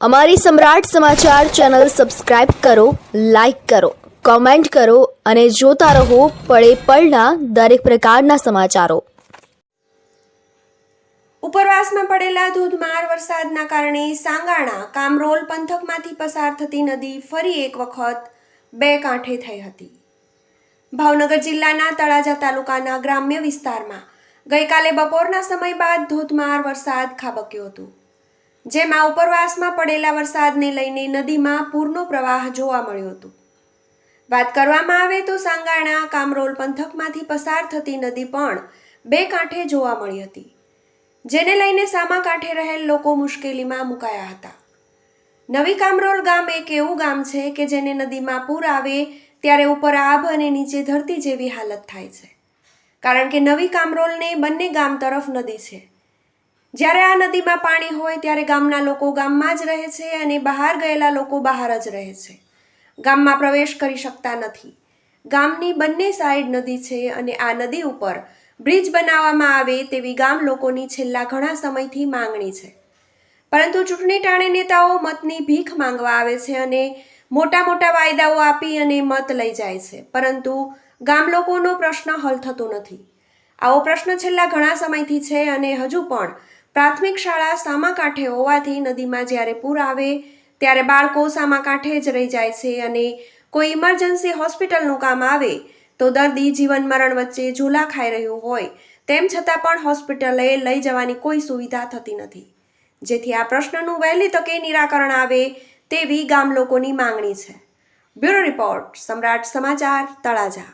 અમારી સમ્રાટ સમાચાર channel subscribe કરો, લાઇક કરો, કોમેન્ટ કરો અને જોતા રહો પળે પળના દરેક પ્રકારના સમાચારો. ઉપરવાસમાં પડેલા ધોધમાર વરસાદના કારણે સાંગાણા, કામરોલ પંથકમાંથી પસાર થતી નદી ફરી એક વખત બે કાંઠે થઈ હતી. ભાવનગર જિલ્લાના તળાજા તાલુકાના ગ્રામ્ય વિસ્તારમાં ગઈકાલે બપોરના સમય બાદ ધોધમાર વરસાદ ખાબક્યો હતો. જેમાં ઉપરવાસમાં પડેલા વરસાદને લઈને નદીમાં પૂરનો પ્રવાહ જોવા મળ્યો હતો. વાત કરવામાં આવે તો સાંગાણા, કામરોલ પંથકમાંથી પસાર થતી નદી પણ બે કાંઠે જોવા મળી હતી, જેને લઈને સામા કાંઠે રહેલ લોકો મુશ્કેલીમાં મુકાયા હતા. નવી કામરોલ ગામ એક એવું ગામ છે કે જેને નદીમાં પૂર આવે ત્યારે ઉપર આભ અને નીચે ધરતી જેવી હાલત થાય છે. કારણ કે નવી કામરોલને બંને ગામ તરફ નદી છે. જ્યારે આ નદીમાં પાણી હોય ત્યારે ગામના લોકો ગામમાં જ રહે છે અને બહાર ગયેલા લોકો બહાર જ રહે છે. ગામમાં પ્રવેશ કરી શકતા નથી. ગામની બંને સાઈડ નદી છે અને આ નદી ઉપર બ્રિજ બનાવવામાં આવે તેવી ગામ લોકોની છેલ્લા ઘણા સમયથી માંગણી છે. પરંતુ ચૂંટણી ટાણે નેતાઓ મતની ભીખ માંગવા આવે છે અને મોટા મોટા વાયદાઓ આપી અને મત લઈ જાય છે. પરંતુ ગામ લોકોનો પ્રશ્ન હલ થતો નથી. આવો પ્રશ્ન છેલ્લા ઘણા સમયથી છે અને હજુ પણ પ્રાથમિક શાળા સામા કાંઠે હોવાથી નદીમાં જ્યારે પૂર આવે, ત્યારે બાળકો સામા કાંઠે જ રહી જાય છે અને કોઈ ઇમરજન્સી હોસ્પિટલનું કામ આવે, તો દર્દી જીવન મરણ વચ્ચે ઝૂલા ખાઈ રહ્યું હોય, તેમ છતાં પણ હોસ્પિટલે લઈ જવાની કોઈ સુવિધા થતી નથી. જેથી આ પ્રશ્નનું વહેલી તકે નિરાકરણ આવે તેવી ગામ લોકોની માંગણી છે. બ્યુરો રિપોર્ટ, સમ્રાટ સમાચાર, તળાજા.